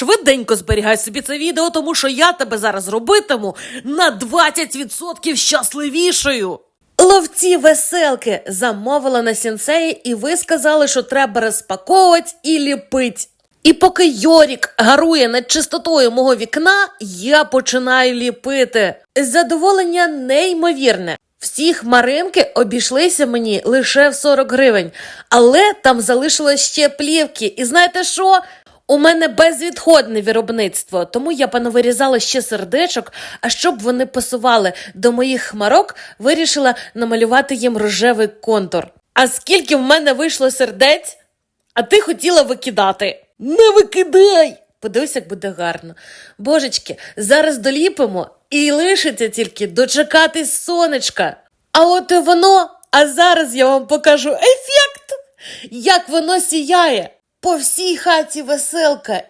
швиденько зберігай собі це відео, тому що я тебе зараз робитиму на 20% щасливішою. Ловці веселки замовила на сінсеї, і ви сказали, що треба розпаковувати і ліпить. І поки Йорік гарує над чистотою мого вікна, я починаю ліпити. Задоволення неймовірне. Всі хмаринки обійшлися мені лише в 40 гривень, але там залишилось ще плівки. І знаєте що? У мене безвідходне виробництво, тому я понавирізала ще сердечок, а щоб вони пасували до моїх хмарок, вирішила намалювати їм рожевий контур. А скільки в мене вийшло сердець? А ти хотіла викидати. Не викидай! Подивись, як буде гарно. Божечки, зараз доліпимо і лишиться тільки дочекатись сонечка. А от і воно, а зараз я вам покажу ефект, як воно сіяє. По всій хаті веселка.